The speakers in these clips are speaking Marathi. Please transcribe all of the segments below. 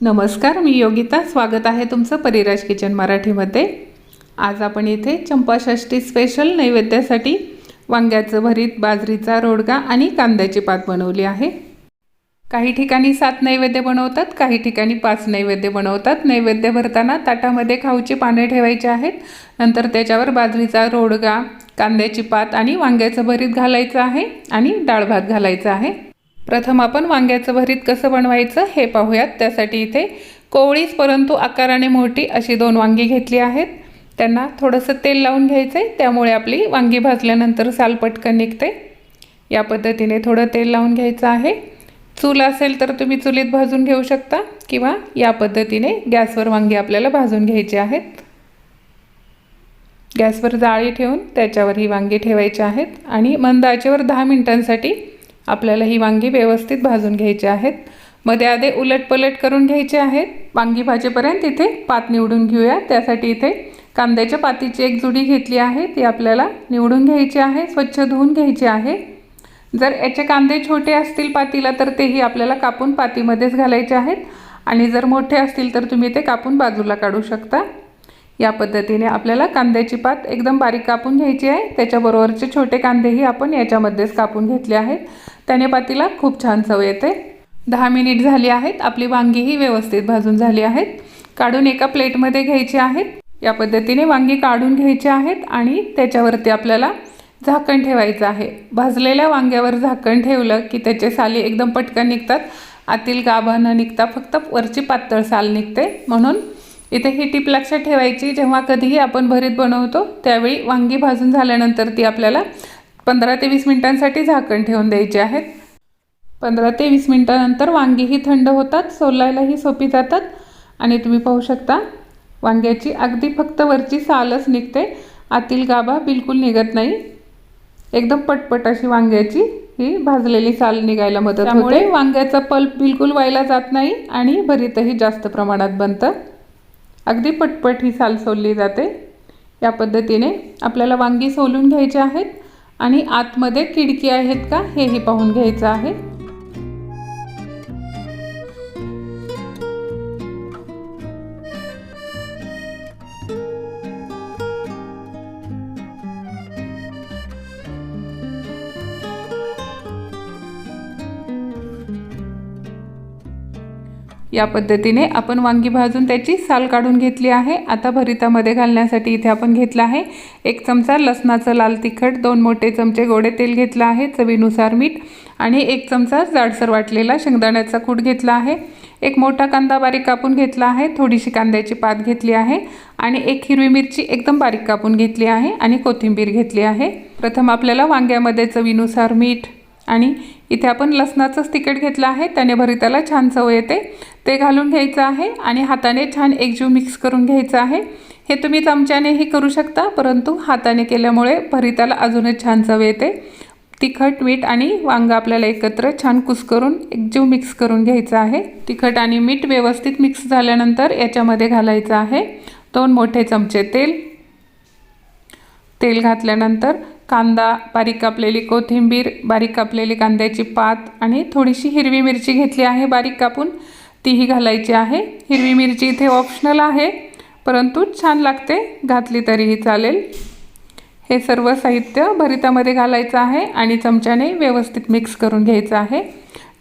नमस्कार मी योगिता. स्वागत आहे तुमचं परिराज किचन मराठीमध्ये. आज आपण इथे चंपाषष्ठी स्पेशल नैवेद्यासाठी वांग्याचं भरीत बाजरीचा रोडगा आणि कांद्याची पात बनवली आहे. काही ठिकाणी सात नैवेद्य बनवतात काही ठिकाणी पाच नैवेद्य बनवतात. नैवेद्य भरताना ताटामध्ये खाऊची पाने ठेवायची आहेत. नंतर त्याच्यावर बाजरीचा रोडगा कांद्याची पात आणि वांग्याचं भरीत घालायचं आहे आणि डाळ भात घालायचा आहे. प्रथम आपण वांग्याचं भरीत कसं बनवायचं हे पाहूयात. त्यासाठी इथे कोवळीच परंतु आकाराने मोठी अशी दोन वांगी घेतली आहेत. त्यांना थोडंसं तेल लावून घ्यायचं आहे त्यामुळे आपली वांगी भाजल्यानंतर साल पटकन निघते. या पद्धतीने थोडं तेल लावून घ्यायचं आहे. चूल असेल तर तुम्ही चुलीत भाजून घेऊ शकता किंवा या पद्धतीने गॅसवर वांगी आपल्याला भाजून घ्यायची आहेत. गॅसवर जाळी ठेवून त्याच्यावर ही वांगी ठेवायची आहेत आणि मंद आचेवर दहा मिनिटांसाठी आपल्याला ही वांगी व्यवस्थित भाजून घ्यायची आहेत. मध्ये आधे उलटपलट करून घ्यायचे आहेत. वांगी भाजेपर्यंत इथे पात निवडून घेऊया. त्यासाठी इथे कांद्याच्या पातीची एक जुडी घेतली आहे. ती आपल्याला निवडून घ्यायची आहे. स्वच्छ धुवून घ्यायची आहे. जर याचे कांदे छोटे असतील पातीला तर तेही आपल्याला कापून पातीमध्येच घालायचे आहेत. आणि जर मोठे असतील तर तुम्ही ते कापून बाजूला काढू शकता. या पद्धतीने आपल्याला कांद्याची पात एकदम बारीक कापून घ्यायची आहे. त्याच्याबरोबरचे छोटे कांदेही आपण याच्यामध्येच कापून घेतले आहेत. त्याने पातीला खूप छान चव येते. दहा मिनिट झाली आहेत आपली वांगीही व्यवस्थित भाजून झाली आहेत. काढून एका प्लेटमध्ये घ्यायची आहेत या पद्धतीने वांगी काढून घ्यायची आहेत आणि त्याच्यावरती आपल्याला झाकण ठेवायचं आहे. भाजलेल्या वांग्यावर झाकण ठेवलं की त्याचे साली एकदम पटकन निघतात. आतील गाभा न निघता फक्त वरची पातळ साल निघते. म्हणून इथे ही टीप लक्षात ठेवायची जेव्हा कधीही आपण भरीत बनवतो त्यावेळी वांगी भाजून झाल्यानंतर ती आपल्याला पंधरा ते वीस मिनिटांसाठी झाकण ठेवून द्यायची आहेत. पंधरा ते वीस मिनिटानंतर वांगीही थंड होतात सोलायलाही सोपी जातात. आणि तुम्ही पाहू शकता वांग्याची अगदी फक्त वरची सालच निघते. आतील गाभा बिलकुल निघत नाही. एकदम पटपट अशी वांग्याची ही भाजलेली साल निघायला मदत त्यामुळे वांग्याचा पल्प बिलकुल व्हायला जात नाही आणि भरीतही जास्त प्रमाणात बनतं. अगदी पटपट ही साल सोलली जाते. या पद्धतीने आपल्याला वांगी सोलून घ्यायची आहेत. आणि आतमध्ये खिडकी आहेत का? हेही पाहून घ्यायचं आहे. या पद्धतीने आपण वांगी भाजून त्याची साल काढून घेतली आहे. आता भरितामध्ये घालण्यासाठी इथे आपण घेतला आहे एक चमचा लसणाचं लाल तिखट दोन मोठे चमचे गोडे तेल घेतलं आहे चवीनुसार मीठ आणि एक चमचा जाडसर वाटलेला शेंगदाण्याचा कूट घेतला आहे. एक मोठा कांदा बारीक कापून घेतला आहे थोडीशी कांद्याची पात घेतली आहे आणि एक हिरवी मिरची एकदम बारीक कापून घेतली आहे आणि कोथिंबीर घेतली आहे. प्रथम आपल्याला वांग्यामध्ये चवीनुसार मीठ आणि इथे आपण लसणाचंच तिखट घेतलं आहे त्याने भरिताला छान चव येते. ते घालून घ्यायचं आहे आणि हाताने छान एकजीव मिक्स करून घ्यायचं आहे. हे तुम्ही चमच्यानेही करू शकता परंतु हाताने केल्यामुळे भरिताला अजूनच छान चव येते. तिखट मीठ आणि वांग आपल्याला एकत्र छान कुस्करून एकजीव मिक्स करून घ्यायचं आहे. तिखट आणि मीठ व्यवस्थित मिक्स झाल्यानंतर याच्यामध्ये घालायचं आहे दोन मोठे चमचे तेल. तेल घातल्यानंतर कांदा बारीक कापलेली कोथिंबीर बारीक कापलेली कांद्याची पात आणि थोडीशी हिरवी मिरची घेतली आहे बारीक कापून. तीही घालायची आहे. हिरवी मिरची इथे ऑप्शनल आहे. परंतु छान लागते. घातली तरीही चालेल. हे सर्व साहित्य भरितामध्ये घालायचं आहे आणि चमच्याने व्यवस्थित मिक्स करून घ्यायचं आहे.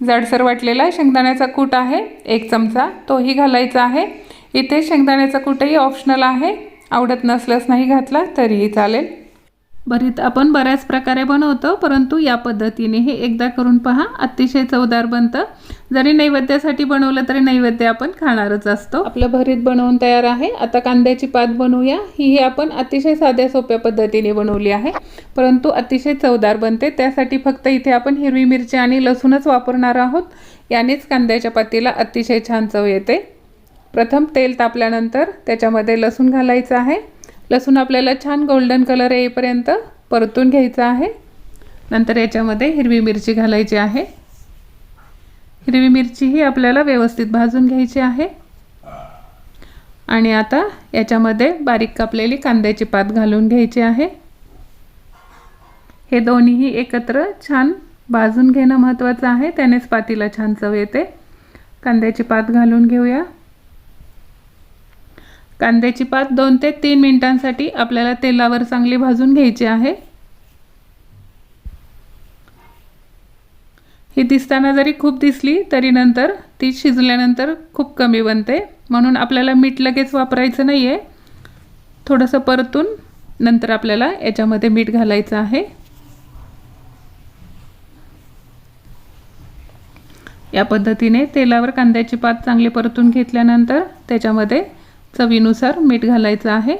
जाडसर वाटलेला शेंगदाण्याचा कूट आहे. एक चमचा तोही घालायचा आहे. इथे शेंगदाण्याचा कूटही ऑप्शनल आहे. आवडत नसल्यास नाही घातला तरीही चालेल. भरीत आपण बऱ्याच प्रकारे बनवतो परंतु या पद्धतीने हे एकदा करून पहा अतिशय चवदार बनतं. जरी नैवेद्यासाठी बनवलं तरी नैवेद्य आपण खाणारच असतो. आपलं भरीत बनवून तयार आहे. आता कांद्याची पात बनवूया. ही आपण अतिशय साध्या सोप्या पद्धतीने बनवली आहे. परंतु अतिशय चवदार बनते. त्यासाठी फक्त इथे आपण हिरवी मिरची आणि लसूणच वापरणार आहोत. यानेच कांद्याच्या पातीला अतिशय छान चव येते. प्रथम तेल तापल्यानंतर त्याच्यामध्ये लसूण घालायचं आहे. लसूण आपल्याला छान गोल्डन कलर येईपर्यंत परतून घ्यायचा आहे. नंतर याच्यामध्ये हिरवी मिरची घालायची आहे. हिरवी मिरची ही आपल्याला व्यवस्थित भाजून घ्यायची आहे. आणि आता याच्यामध्ये बारीक कापलेली कांद्याची पात घालून घ्यायची आहे. हे दोन्हीही एकत्र छान भाजून घेणं महत्त्वाचं आहे. त्यानेच पातीला छान चव येते. कांद्याची पात घालून घेऊया. कांद्याची पात दोन ते तीन मिनिटांसाठी आपल्याला तेलावर चांगली भाजून घ्यायची आहे. ही दिसताना जरी खूप दिसली तरी नंतर ती शिजल्यानंतर खूप कमी बनते. म्हणून आपल्याला मीठ लगेच वापरायचं नाही आहे थोडंसं परतून नंतर आपल्याला याच्यामध्ये मीठ घालायचं आहे. या पद्धतीने तेलावर कांद्याची पात चांगली परतून घेतल्यानंतर त्याच्यामध्ये चवीनुसार मीठ घालायचं आहे.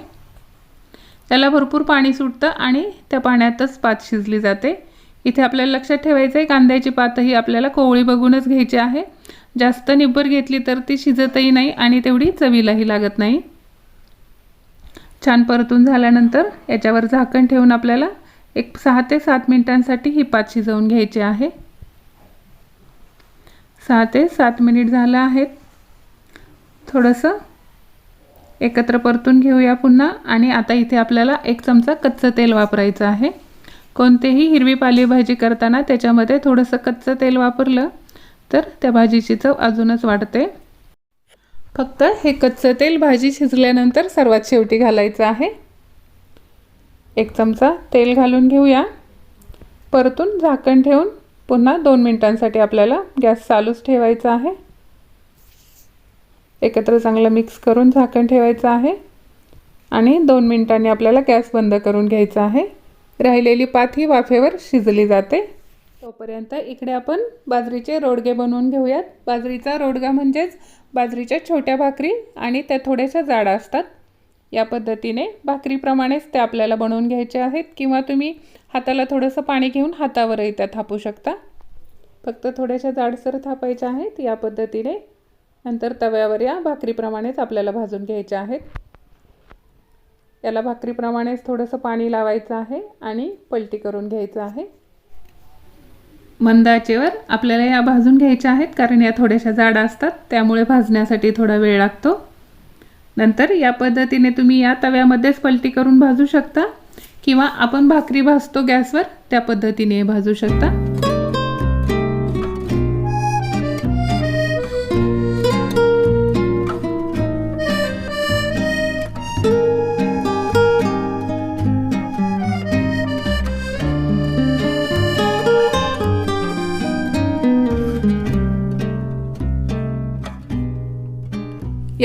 त्याला भरपूर पाणी सुटतं आणि त्या पाण्यातच पात शिजली जाते. इथे आपल्याला लक्षात ठेवायचं आहे कांद्याची पातही आपल्याला कोवळी बघूनच घ्यायची आहे. जास्त निब्बर घेतली तर ती शिजतही नाही आणि तेवढी चवीलाही लागत नाही. छान परतून झाल्यानंतर याच्यावर झाकण ठेवून आपल्याला एक सहा ते सात मिनिटांसाठी ही पात शिजवून घ्यायची आहे. सहा ते सात मिनिट झालं आहेत. थोडंसं एकत्र परतून घेऊया पुन्हा. आणि आता इथे आपल्याला एक चमचा कच्चं तेल वापरायचं आहे. कोणतेही हिरवी पालेभाजी करताना त्याच्यामध्ये थोडंसं कच्चं तेल वापरलं तर त्या भाजीची चव अजूनच वाढते. फक्त हे कच्चं तेल भाजी शिजल्यानंतर सर्वात शेवटी घालायचं आहे. एक चमचा तेल घालून घेऊया. परतून झाकण ठेवून पुन्हा दोन मिनटांसाठी आपल्याला गॅस चालूच ठेवायचा आहे. एकत्र चांगलं मिक्स करून झाकण ठेवायचं आहे. आणि दोन मिनटांनी आपल्याला गॅस बंद करून घ्यायचा आहे. राहिलेली पात ही वाफेवर शिजली जाते. तोपर्यंत इकडे आपण बाजरीचे रोडगे बनवून घेऊयात. बाजरीचा रोडगा म्हणजेच बाजरीच्या छोट्या भाकरी आणि त्या थोड्याशा जाडा असतात. या पद्धतीने भाकरीप्रमाणेच ते आपल्याला बनवून घ्यायचे आहेत किंवा तुम्ही हाताला थोडंसं पाणी घेऊन हातावरही त्या थापू शकता. फक्त थोड्याशा जाडसर थापायच्या आहेत या पद्धतीने. नंतर तव्यावर या भाकरीप्रमाणेच आपल्याला भाजून घ्यायच्या आहेत. याला भाकरीप्रमाणेच थोडंसं पाणी लावायचं आहे आणि पलटी करून घ्यायचं आहे. मंदाचेवर आपल्याला या भाजून घ्यायच्या आहेत कारण या थोड्याशा जाड असतात त्यामुळे भाजण्यासाठी थोडा वेळ लागतो. नंतर या पद्धतीने तुम्ही या तव्यामध्येच पलटी करून भाजू शकता किंवा आपण भाकरी भाजतो गॅसवर त्या पद्धतीने भाजू शकता.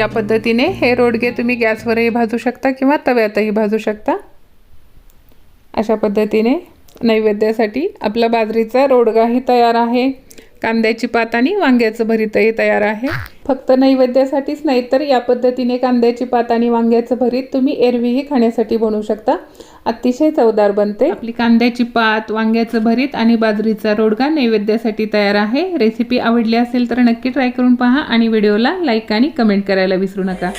या पद्धतीने हे रोडगे तुम्ही गॅसवरही भाजू शकता किंवा तव्यातही भाजू शकता. अशा पद्धतीने नैवेद्यासाठी आपला बाजरीचा रोडगाही तयार आहे. कांद्याची पात आणि वांग्याचं भरीतही तयार आहे. फक्त नैवेद्यासाठीच नाही तर या पद्धतीने कांद्याची पात आणि वांग्याचं भरीत तुम्ही एरवीही खाण्यासाठी बनवू शकता. अतिशय चवदार बनते. आपली कांद्याची पात वांग्याचं भरीत आणि बाजरीचा रोडगा नैवेद्यासाठी तयार आहे. रेसिपी आवडली असेल तर नक्की ट्राय करून पहा आणि व्हिडिओला लाईक आणि कमेंट करायला विसरू नका.